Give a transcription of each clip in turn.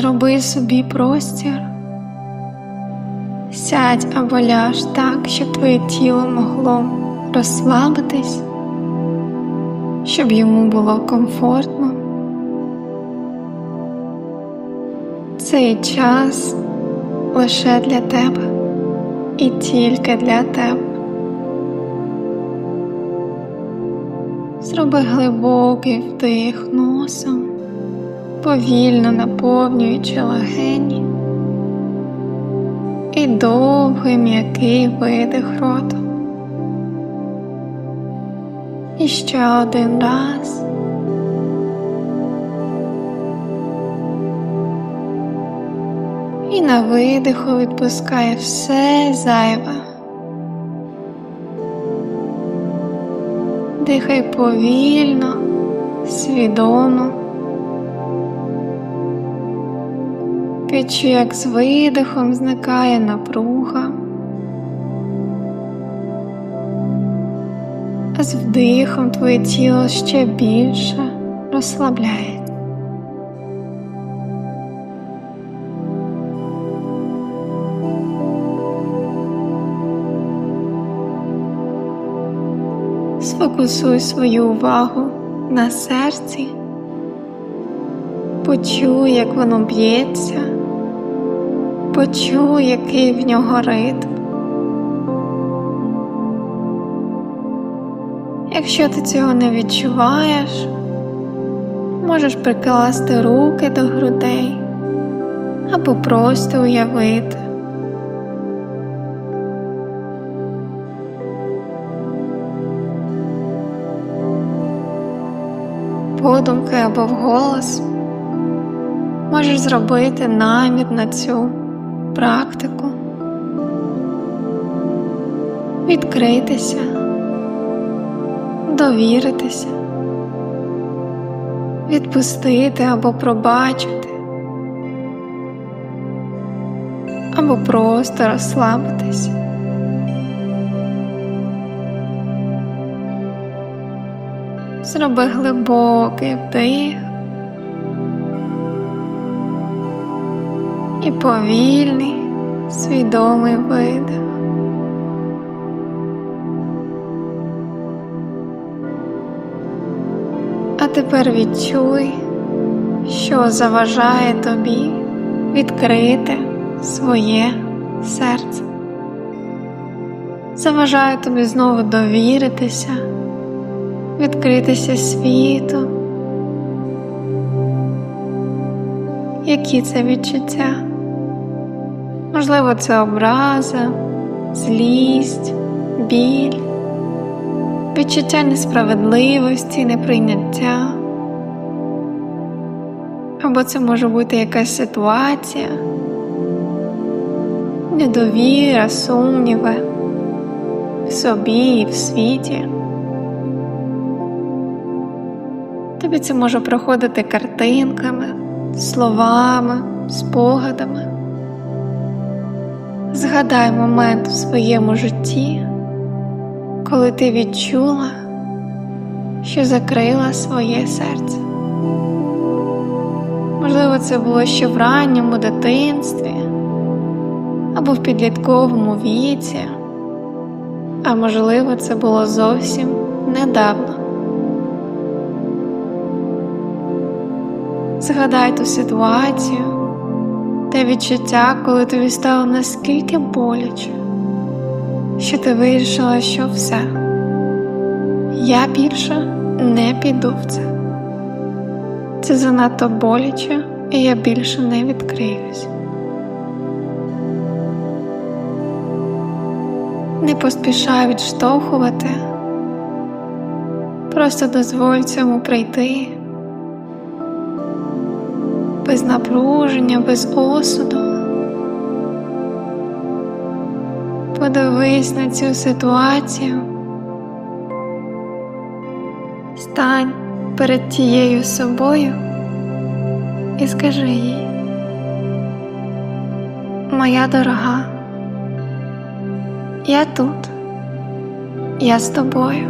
Зроби собі простір. Сядь або ляж так, щоб твоє тіло могло розслабитись, щоб йому було комфортно. Цей час лише для тебе і тільки для тебе. Зроби глибокий вдих носом, повільно наповнюючи легені і довгий м'який видих ротом. І ще один раз. І на видиху відпускає все зайве. Дихай повільно, свідомо. Відчуй, як з видихом зникає напруга, а з вдихом твоє тіло ще більше розслабляється. Сфокусуй свою увагу на серці, почуй, як воно б'ється, почуй, який в нього ритм. Якщо ти цього не відчуваєш, можеш прикласти руки до грудей або просто уявити. подумки або вголос, можеш зробити намір на цю практику, відкритися, довіритися, відпустити або пробачити, або просто розслабитися. Зроби глибокий вдих і повільний, свідомий видих. А тепер відчуй, що заважає тобі відкрити своє серце. Заважає тобі знову довіритися відкритися світу. Які це відчуття? Можливо, це образа, злість, біль, відчуття несправедливості, неприйняття. Або це може бути якась ситуація, недовіра, сумніви в собі і в світі. Тобі це може проходити картинками, словами, спогадами. Згадай момент в своєму житті, коли ти відчула, що закрила своє серце. Можливо, це було ще в ранньому дитинстві або в підлітковому віці, а можливо, це було зовсім недавно. Згадай ту ситуацію, те відчуття, коли тобі стало наскільки боляче, що ти вирішила, що все, я більше не піду в це. Це занадто боляче, і я більше не відкриюсь. Не поспішай відштовхувати, просто дозволь цьому прийти без напруження, без осуду. Подивись на цю ситуацію, стань перед тією собою і скажи їй, моя дорога, я тут, я з тобою,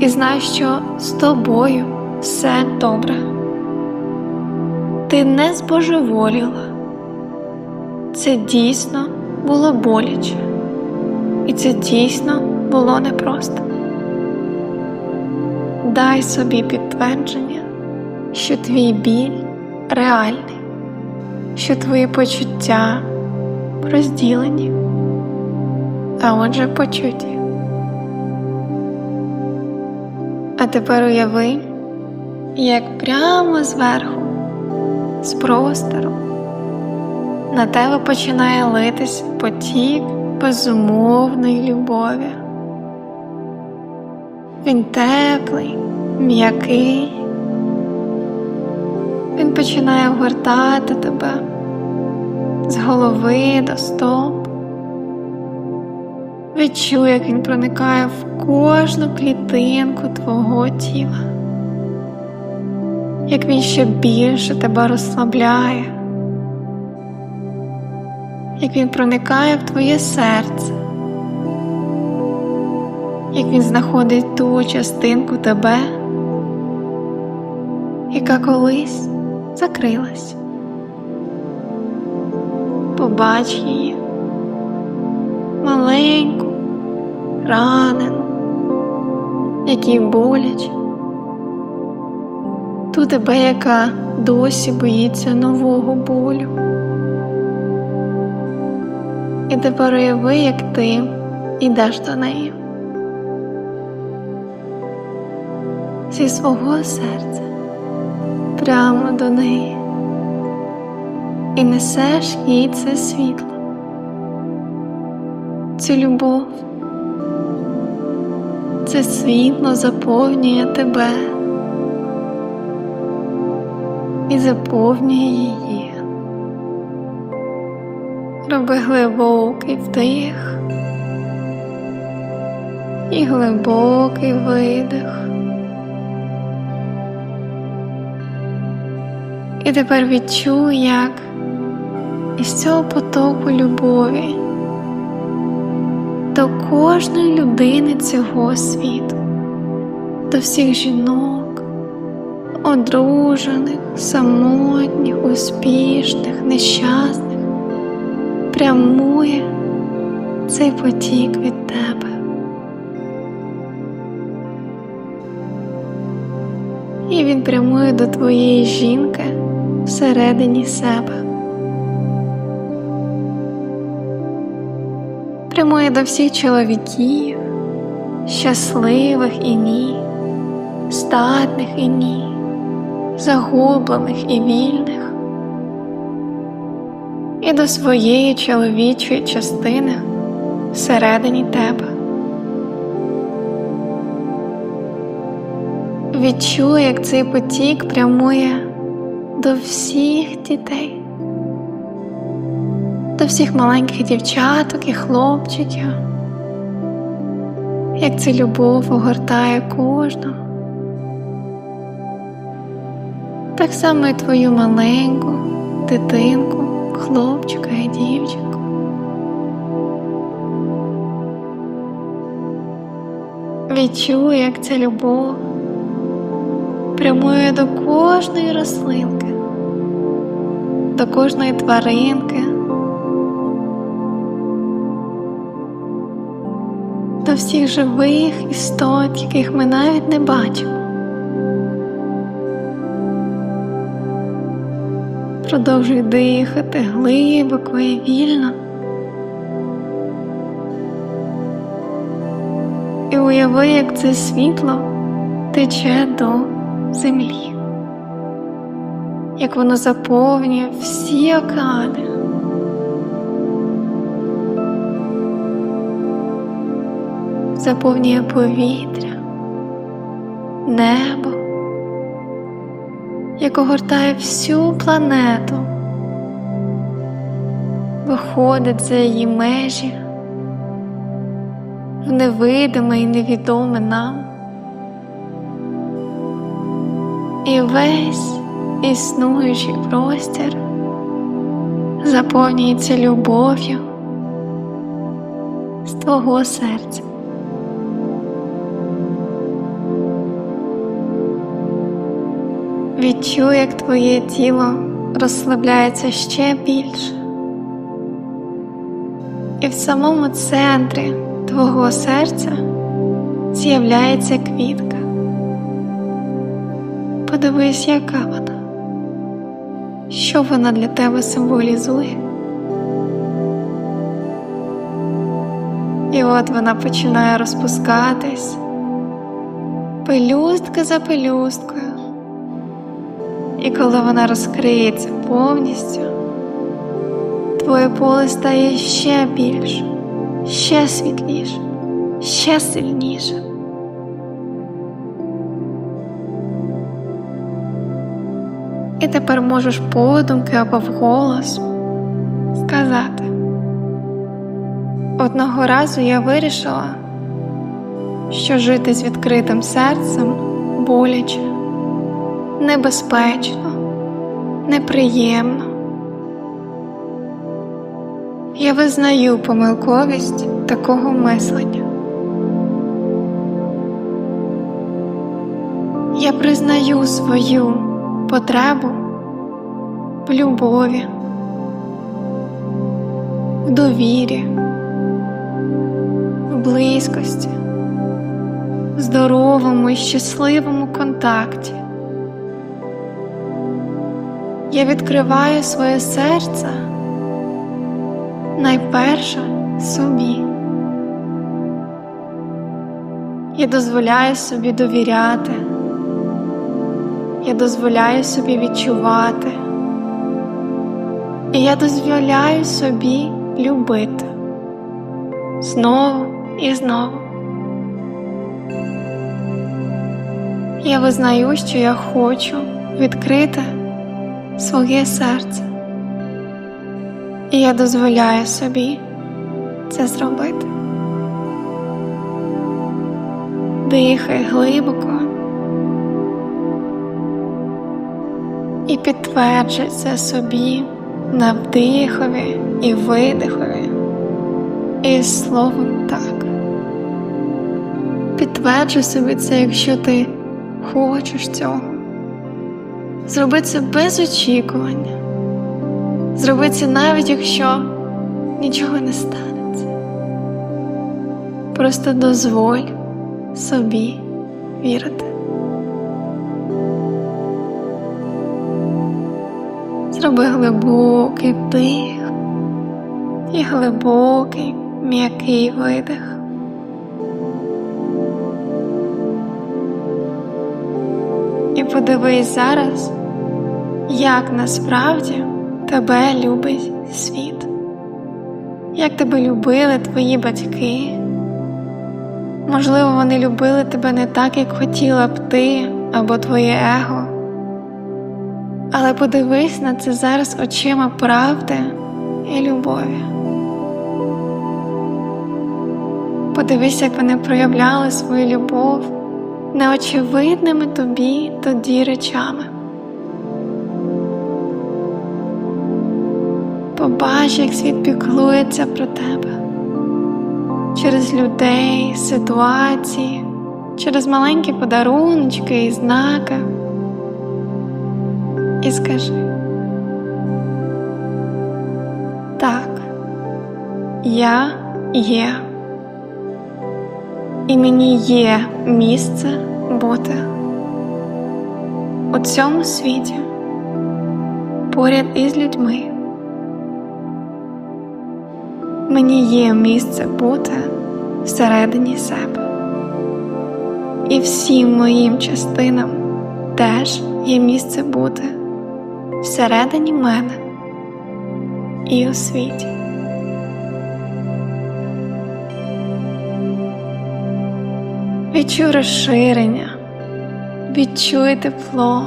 і знаю, що з тобою все добре ти не збожеволіла. Це дійсно було боляче, і це дійсно було непросто. Дай собі підтвердження, що твій біль реальний, що твої почуття розділені, а отже почуті. А тепер уяви, як прямо зверху, з простору, на тебе починає литись потік безумовної любові. Він теплий, м'який. Він починає огортати тебе з голови до стоп. Відчуй, як він проникає в кожну клітинку твого тіла, як він ще більше тебе розслабляє, як він проникає в твоє серце, як він знаходить ту частинку тебе, яка колись закрилась. Побач її маленьку, ранену, якій боляче, ту тебе, яка досі боїться нового болю. І тепер уяви, як ти йдеш до неї. Зі свого серця прямо до неї і несеш їй це світло цю любов, це світло заповнює тебе і заповнює її. Роби глибокий вдих і глибокий видих. І тепер відчуй, як із цього потоку любові до кожної людини цього світу, до всіх жінок, одружених, самотніх, успішних, нещасних, прямує цей потік від тебе. І він прямує до твоєї жінки всередині себе. прямує до всіх чоловіків, щасливих і ні, статних і ні, загублених і вільних, і до своєї чоловічої частини всередині тебе. Відчуй, як цей потік прямує до всіх дітей до всіх маленьких дівчаток і хлопчиків, як ця любов огортає кожного. Так само і твою маленьку дитинку, хлопчика і дівчинку. Відчуй, як ця любов прямує до кожної рослинки, до кожної тваринки. до всіх живих істот, яких ми навіть не бачимо. Продовжуй дихати глибоко і вільно. І уяви, як це світло тече до землі, як воно заповнює всі океани. заповнює повітря, небо, як огортає всю планету, виходить за її межі в невидиме і невідоме нам. І весь існуючий простір заповнюється любов'ю з твого серця. Відчуй, як твоє тіло розслабляється ще більше. І в самому центрі твого серця з'являється квітка. Подивись, яка вона, що вона для тебе символізує. І от вона починає розпускатись пелюстка за пелюсткою. І коли вона розкриється повністю, твоє поле стає ще більше, ще світліше, ще сильніше. І тепер можеш подумки або вголос сказати. Одного разу я вирішила, що жити з відкритим серцем боляче, небезпечно, неприємно. Я визнаю помилковість такого мислення. Я признаю свою потребу в любові, в довірі, в близькості, в здоровому і щасливому контакті. Я відкриваю своє серце найперше собі. Я дозволяю собі довіряти. Я дозволяю собі відчувати. І я дозволяю собі любити знову і знову. Я визнаю, що я хочу відкрити своє серце. І я дозволяю собі це зробити. Дихай глибоко і підтверджуй це собі на вдихові і видихові із словом так. Підтверджуй собі це, якщо ти хочеш цього. Зроби це без очікування. Зроби це навіть якщо нічого не станеться. Просто дозволь собі вірити. Зроби глибокий вдих і глибокий м'який видих. І подивись зараз, як насправді тебе любить світ, як тебе любили твої батьки. Можливо, вони любили тебе не так, як хотіла б ти або твоє его. Але подивись на це зараз очима правди і любові. Подивись, як вони проявляли свою любов неочевидними тобі тоді речами. Побач, як світ піклується про тебе через людей, ситуації, через маленькі подарунки і знаки. І скажи так, я є, і мені є місце бути у цьому світі поряд із людьми. Мені є місце бути всередині себе, і всім моїм частинам теж є місце бути всередині мене і у світі. Відчуй розширення, відчуй тепло,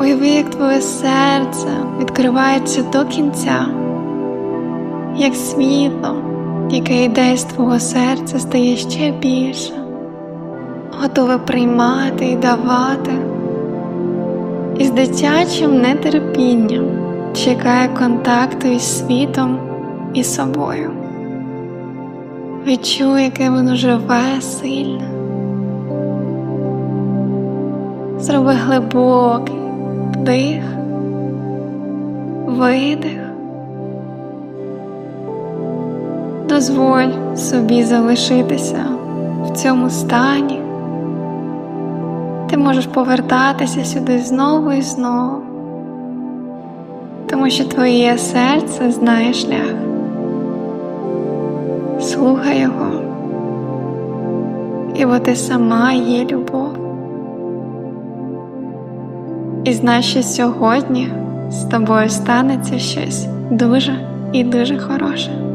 уяви, як твоє серце відкривається до кінця, як світло, яке йде з твого серця, стає ще більше, готове приймати і давати, і з дитячим нетерпінням чекає контакту із світом і собою. Відчуй, яке воно живе, сильне. Зроби глибокий вдих видих. Дозволь собі залишитися в цьому стані. Ти можеш повертатися сюди знову і знову, тому що твоє серце знає шлях. Слухай його, і бо ти сама є любов. І знай, що сьогодні з тобою станеться щось дуже і дуже хороше.